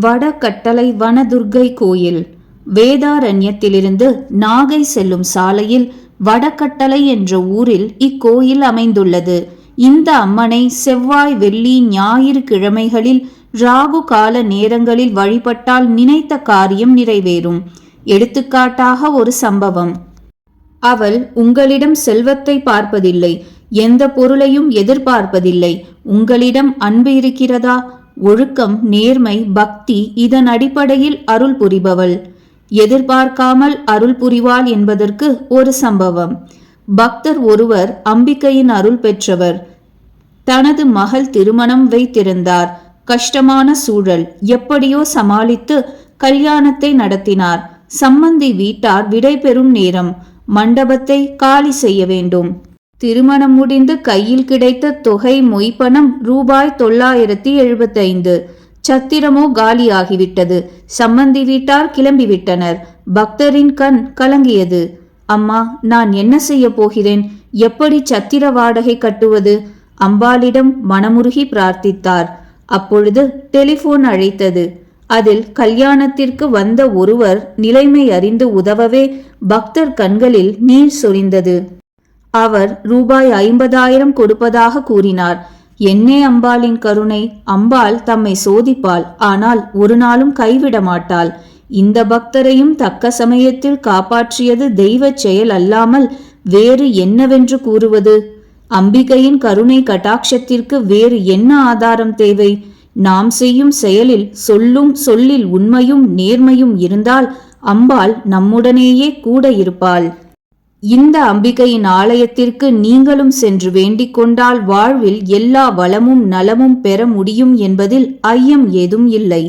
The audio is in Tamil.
வடகட்டளை வனதுர்க்கை கோயில். வேதாரண்யத்திலிருந்து நாகை செல்லும் சாலையில் வடகட்டளை என்ற ஊரில் இக்கோயில் அமைந்துள்ளது. இந்த அம்மனை செவ்வாய் வெள்ளி ஞாயிறு கிழமைகளில் ராகு கால நேரங்களில் வழிபட்டால் நினைத்த காரியம் நிறைவேறும். எடுத்துக்காட்டாக ஒரு சம்பவம். அவள் உங்களிடம் செல்வத்தை பார்ப்பதில்லை எந்த பொருளையும் எதிர்பார்ப்பதில்லை. உங்களிடம் அன்பு இருக்கிறதா? ஒழுக்கம் நேர்மை பக்தி இதன் அடிப்படையில் அருள் புரிபவள். எதிர்பார்க்காமல் அருள் புரிவாள் என்பதற்கு ஒரு சம்பவம். பக்தர் ஒருவர் அம்பிக்கையின் அருள் பெற்றவர். தனது மகள் திருமணம் வைத்திருந்தார். கஷ்டமான சூழல். எப்படியோ சமாளித்து கல்யாணத்தை நடத்தினார். சம்மந்தி வீட்டார் விடைபெறும் நேரம். மண்டபத்தை காலி செய்ய வேண்டும். திருமணம் முடிந்து கையில் கிடைத்த தொகை மொய்ப்பணம் ரூபாய் தொள்ளாயிரத்தி எழுபத்தைந்து. சத்திரமோ காலியாகிவிட்டது. சம்மந்தி வீட்டார் கிளம்பிவிட்டனர். பக்தரின் கண் கலங்கியது. அம்மா நான் என்ன செய்ய போகிறேன்? எப்படி சத்திர வாடகை கட்டுவது? அம்பாளிடம் மனமுருகி பிரார்த்தித்தார். அப்பொழுது டெலிபோன் அழைத்தது. அதில் கல்யாணத்திற்கு வந்த ஒருவர் நிலைமை அறிந்து உதவவே பக்தர் கண்களில் நீர் சொரிந்தது. அவர் ரூபாய் ஐம்பதாயிரம் கொடுப்பதாக கூறினார். என்னே அம்பாளின் கருணை அம்பாள் தம்மை சோதிப்பாள். ஆனால் ஒரு நாளும் கைவிட மாட்டாள். இந்த பக்தரையும் தக்க சமயத்தில் காப்பாற்றியது தெய்வச் செயல் அல்லாமல் வேறு என்னவென்று கூறுவது? அம்பிகையின் கருணை கட்டாட்சத்திற்கு வேறு என்ன ஆதாரம் தேவை? நாம் செய்யும் செயலில் சொல்லும் சொல்லில் உண்மையும் நேர்மையும் இருந்தால் அம்பாள் நம்முடனேயே கூட இருப்பாள். இந்த அம்பிகையின் ஆலயத்திற்கு நீங்களும் சென்று வேண்டிக் கொண்டால் வாழ்வில் எல்லா வளமும் நலமும் பெற முடியும் என்பதில் ஐயம் ஏதும் இல்லை.